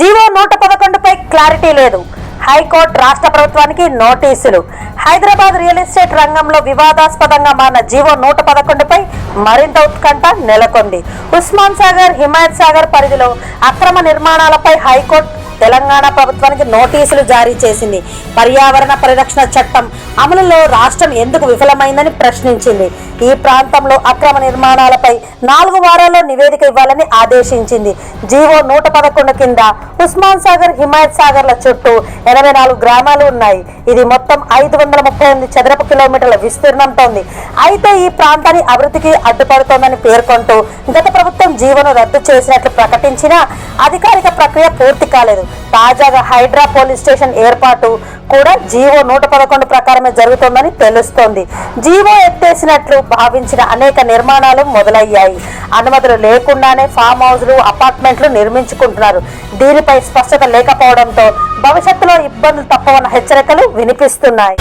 GO నూట పదకొండుపై clarity లేదు. High court రాష్ట్ర ప్రభుత్వానికి నోటీసులు. హైదరాబాద్ రియల్ ఎస్టేట్ రంగంలో వివాదాస్పదంగా మారిన జీవో నూట పదకొండుపై మరింత ఉత్కంఠ నెలకొంది. ఉస్మాన్ సాగర్ హిమాయత్ సాగర్ పరిధిలో అక్రమ నిర్మాణాలపై హైకోర్టు తెలంగాణ ప్రభుత్వానికి నోటీసులు జారీ చేసింది. పర్యావరణ పరిరక్షణ చట్టం అమలులో రాష్ట్రం ఎందుకు విఫలమైందని ప్రశ్నించింది. ఈ ప్రాంతంలో అక్రమ నిర్మాణాలపై నాలుగు వారాల్లో నివేదిక ఇవ్వాలని ఆదేశించింది. జీవో నూట పదకొండు కింద ఉస్మాన్ సాగర్ హిమాయత్ సాగర్ల చుట్టూ ఎనభై నాలుగు గ్రామాలు ఉన్నాయి. ఇది మొత్తం ఐదు వందల ముప్పై ఎనిమిది చదరపు కిలోమీటర్ల విస్తీర్ణంతో ఉంది అయితే ఈ ప్రాంతాన్ని అభివృద్ధికి అడ్డుపడుతోందని పేర్కొంటూ గత ప్రభుత్వం జీవను రద్దు చేసినట్లు ప్రకటించినా అధికారిక ప్రక్రియ పూర్తి కాలేదు. తాజాగా హైడ్రా పోలీస్ స్టేషన్ ఏర్పాటు కూడా జీవో నూట పదకొండు ప్రకారమే జరుగుతోందని తెలుస్తోంది. జీవో ఎత్తేసినట్లు భావించిన అనేక నిర్మాణాలు మొదలయ్యాయి. అనుమతులు లేకుండానే ఫామ్ హౌస్లు అపార్ట్మెంట్లు నిర్మించుకుంటున్నారు. దీనిపై స్పష్టత లేకపోవడంతో భవిష్యత్తులో ఇబ్బందులు తప్పవన్న హెచ్చరికలు వినిపిస్తున్నాయి.